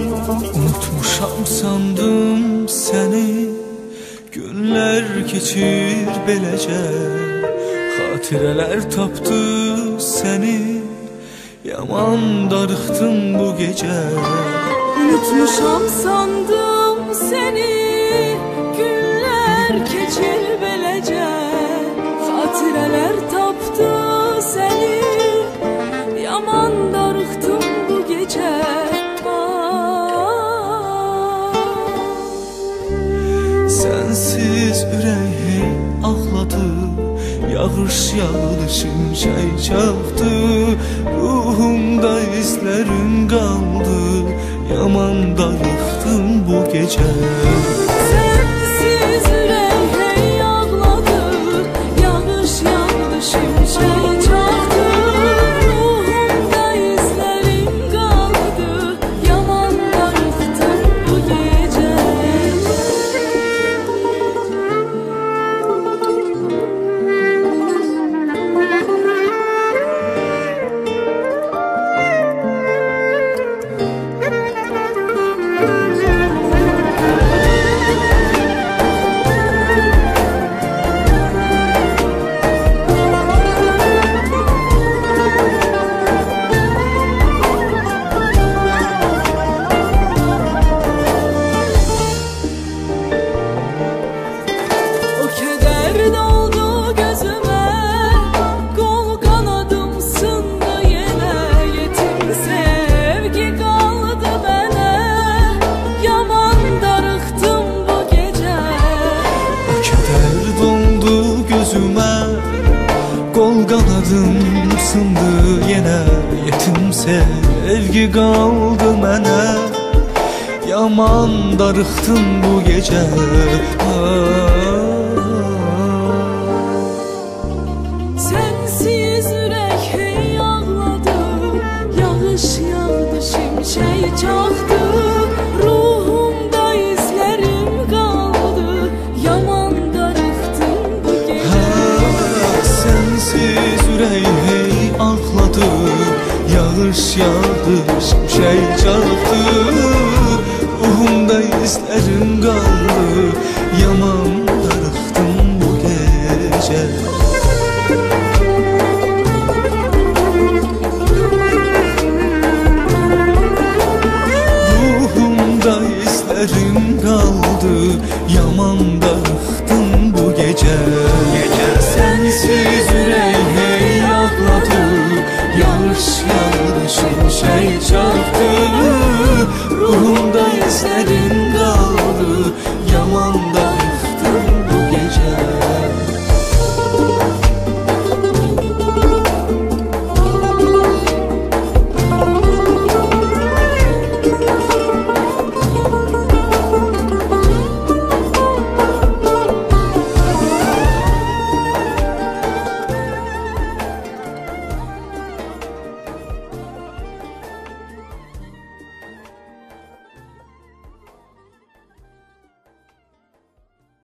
Unutmuşam sandım seni. Günler keçir beləcə Xatirələr tapdı seni. Yaman darıxdım bu gece. Unutmuşam sandım seni. Günler keçir Yağış yağdı şimşək çaxdı Ruhumda izlərin qaldı Yaman darıxdım bu gecə sındı yine Yetim sevgi kaldı mənə Yaman darıxdım bu gece. Sensiz Yağış yağdı şimşək çaxdı Ruhumda izlərim qaldı Yaman darıxdım bu gecə Ruhumda izlerim kaldı. Yaman darıxdım bu gece. Sensiz ürək hey ağladı Yağış